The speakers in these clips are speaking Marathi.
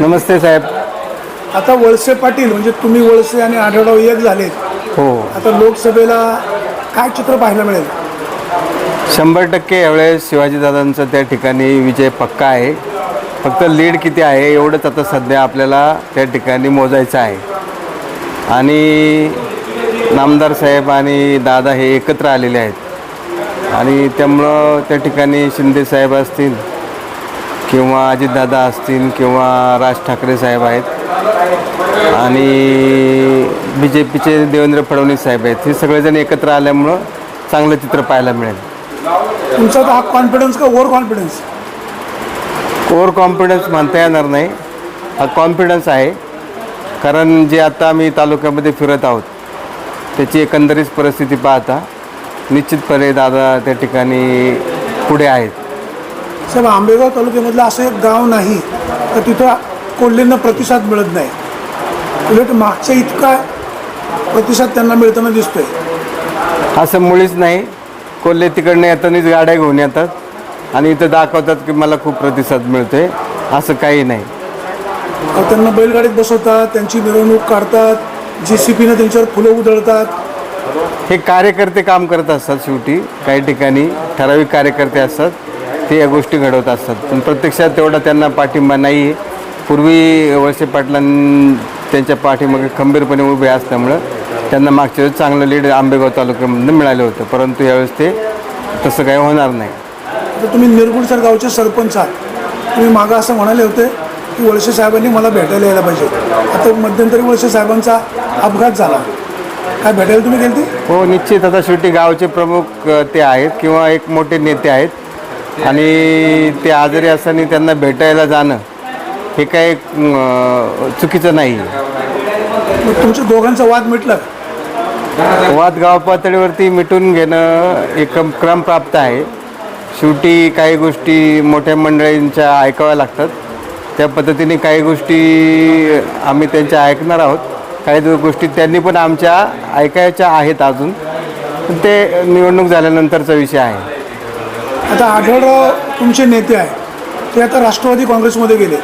नमस्ते साहेब. आता वळसे पाटील म्हणजे तुम्ही वळसे आणि आढळराव एक झाले हो. आता लोकसभेला काय चित्र पाहायला मिळेल? शंभर टक्के यावेळेस शिवाजीदादांचं त्या ठिकाणी विजय पक्का आहे. फक्त लीड किती आहे एवढंच आता सध्या आपल्याला त्या ठिकाणी मोजायचं आहे. आणि नामदार साहेब आणि दादा हे एकत्र आलेले आहेत. आणि त्यामुळं त्या ठिकाणी शिंदे साहेब असतील किंवा अजितदादा असतील किंवा राज ठाकरे साहेब आहेत आणि बी जे पीचे देवेंद्र फडणवीस साहेब आहेत. हे सगळेजण एकत्र आल्यामुळं चांगलं चित्र पाहायला मिळेल. तुमचा हा कॉन्फिडन्स का ओव्हर कॉन्फिडन्स ओव्हर कॉन्फिडन्स म्हणता येणार नाही. हा कॉन्फिडन्स आहे. कारण जे आता आम्ही तालुक्यामध्ये फिरत आहोत त्याची एकंदरीत परिस्थिती पाहता निश्चितपणे दादा त्या ठिकाणी पुढे आहेत. साहेब आंबेगाव तालुक्यामधलं असं एक गाव नाही तर तिथं कोल्हेंना प्रतिसाद मिळत नाही. उलट मागच्या इतका प्रतिसाद त्यांना मिळताना दिसतोय. असं मुळीच नाही. कोल्हे तिकडनं येतानीच गाड्या घेऊन येतात आणि इथं दाखवतात की मला खूप प्रतिसाद मिळतोय. असं काही नाही. त्यांना बैलगाडीत बसवतात त्यांची मिरवणूक काढतात जे सी पीनं त्यांच्यावर फुलं उधळतात. हे कार्यकर्ते काम करत असतात शेवटी. काही ठिकाणी ठराविक कार्यकर्ते असतात. ते या गोष्टी घडवत असतात. पण प्रत्यक्षात तेवढा त्यांना पाठिंबा नाही. पूर्वी वळसे पाटलां त्यांच्या पाठीमागे खंबीरपणे उभे असल्यामुळं त्यांना मागच्या वेळेस चांगलं लीड आंबेगाव तालुक्यामधून मिळालं होतं. परंतु यावेळेस ते तसं काही होणार नाही. आता तुम्ही निरगुडसर गावचे सरपंच आहात. तुम्ही मागं असं म्हणाले होते की वळसे साहेबांनी मला भेटायला यायला पाहिजे. आता मध्यंतरी वळसे साहेबांचा अपघात झाला. काय भेटायला तुम्ही गेलते? हो निश्चित. आता शेवटी गावचे प्रमुख ते आहेत किंवा एक मोठे नेते आहेत. आणि ते आजारी असताना त्यांना भेटायला जाणं हे काही अ, चुकीचं नाही. तुमच्या दोघांचा वाद मिटला? वाद गाव पातळीवरती मिटून घेणं एक क्रम प्राप्त आहे. शेवटी काही गोष्टी मोठ्या मंडळींच्या ऐकाव्या लागतात. त्या पद्धतीने काही गोष्टी आम्ही त्यांच्या ऐकणार आहोत. काही गोष्टी त्यांनी पण आमच्या ऐकायच्या आहेत अजून. ते निवडणूक झाल्यानंतरचा विषय आहे. आता आढळराव तुमचे नेते आहे ते आता राष्ट्रवादी काँग्रेसमध्ये गेले.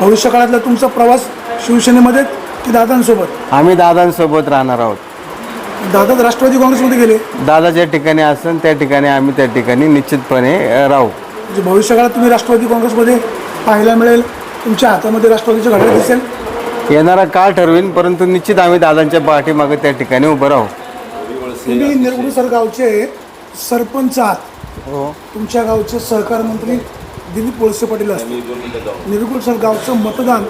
भविष्य काळातला तुमचा प्रवास शिवसेनेमध्ये की दादांसोबत? आम्ही दादांसोबत राहणार आहोत. दादा तर राष्ट्रवादी काँग्रेसमध्ये गेले. दादा ज्या ठिकाणी असेल त्या ठिकाणी आम्ही त्या ठिकाणी निश्चितपणे अ, राहू. म्हणजे भविष्यकाळात तुम्ही राष्ट्रवादी काँग्रेसमध्ये पाहायला मिळेल. तुमच्या हातामध्ये राष्ट्रवादीचं घड्याळ दिसेल. येणारा काळ ठरवीन परंतु निश्चित आम्ही दादांच्या पाठीमागे त्या ठिकाणी उभं राहू. तुम्ही निरगुडसर गावचे सरपंच आहात. हो. तुमच्या गावचे सहकार मंत्री दिलीप वळसे पाटील असतील. निरगुडसर गावचं मतदान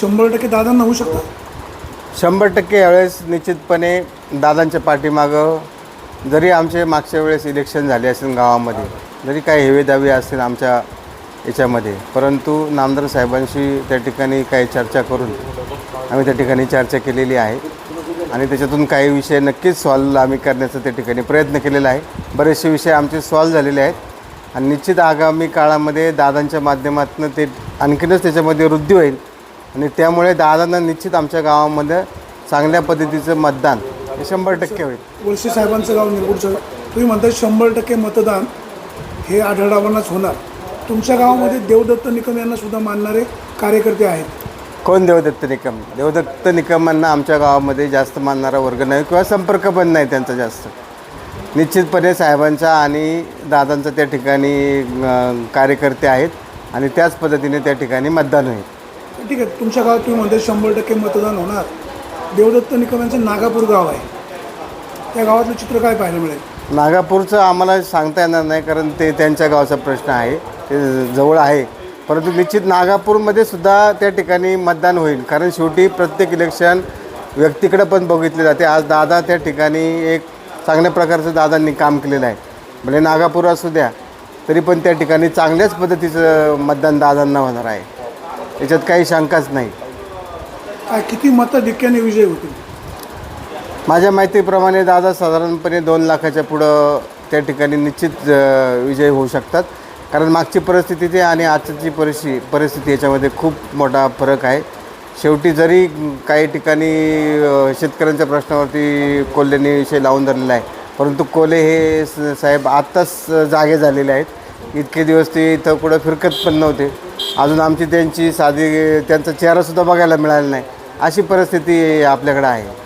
शंभर टक्के दादांना होऊ शकतं? शंभर टक्के यावेळेस निश्चितपणे दादांच्या पाठीमागं जरी आमचे मागच्या वेळेस इलेक्शन झाले असेल गावामध्ये जरी काही हेवेदावे असतील आमच्या याच्यामध्ये परंतु नामदार साहेबांशी त्या ठिकाणी काही चर्चा करून आम्ही त्या ठिकाणी चर्चा केलेली आहे. आणि त्याच्यातून काही विषय नक्कीच सॉल्व आम्ही करण्याचा त्या ठिकाणी प्रयत्न केलेला आहे. बरेचसे विषय आमचे सॉल्व झालेले आहेत. आणि निश्चित आगामी काळामध्ये दादांच्या माध्यमातून ते आणखीनच त्याच्यामध्ये वृद्धी होईल. आणि त्यामुळे दादांना निश्चित आमच्या गावामध्ये चांगल्या पद्धतीचं मतदान हे शंभर टक्के होईल. वळसे साहेबांचं गाव निरगुडचं तुम्ही म्हणताय शंभर टक्के मतदान हे आढळरावांनाच होणार. तुमच्या गावामध्ये देवदत्त निकम यांना सुद्धा मानणारे कार्यकर्ते आहेत. कोण देवदत्त निकम? देवदत्त निकमांना आमच्या गावामध्ये जास्त मानणारा वर्ग नाही किंवा संपर्क पण नाही त्यांचा जास्त. निश्चितपणे साहेबांचा आणि दादांचा त्या ठिकाणी कार्यकर्ते आहेत आणि त्याच पद्धतीने त्या ठिकाणी मतदान होईल. ठीक आहे. तुमच्या गावात तुम्ही म्हणताय शंभर टक्के मतदान होणार. देवदत्त निकम यांचं नागापूर गाव आहे. त्या गावातलं चित्र काय पाहायला मिळेल? नागापूरचं आम्हाला सांगता येणार नाही कारण ते त्यांच्या गावचा प्रश्न आहे. ते जवळ आहे. परंतु निश्चित नागापूरमध्ये सुद्धा त्या ठिकाणी मतदान होईल. कारण शेवटी प्रत्येक इलेक्शन व्यक्तीकडे पण बघितले जाते. आज दादा त्या ठिकाणी एक चांगल्या प्रकारचं दादांनी काम केलेलं आहे. म्हणजे नागापूर असू द्या तरी पण त्या ठिकाणी चांगल्याच पद्धतीचं मतदान दादांना होणार आहे. याच्यात काही शंकाच नाही. काय किती मतं डिक्क्याने विजय होतील? माझ्या माहितीप्रमाणे दादा साधारणपणे दोन लाखाच्या पुढं त्या ठिकाणी निश्चित अ, विजय होऊ शकतात. कारण मागची परिस्थिती ते आणि आजची परिस्थिती परिस्थिती याच्यामध्ये खूप मोठा फरक आहे. शेवटी जरी काही ठिकाणी शेतकऱ्यांच्या प्रश्नावरती कोल्हेंनी विषय लावून धरलेला आहे परंतु कोल्हे हे स- साहेब आत्ताच जागे झालेले आहेत. इतके दिवस ते इथं कुठं फिरकत पण नव्हते. अजून आमची त्यांची साधी त्यांचा चेहरासुद्धा बघायला मिळाला नाही. अशी परिस्थिती आपल्याकडे आहे.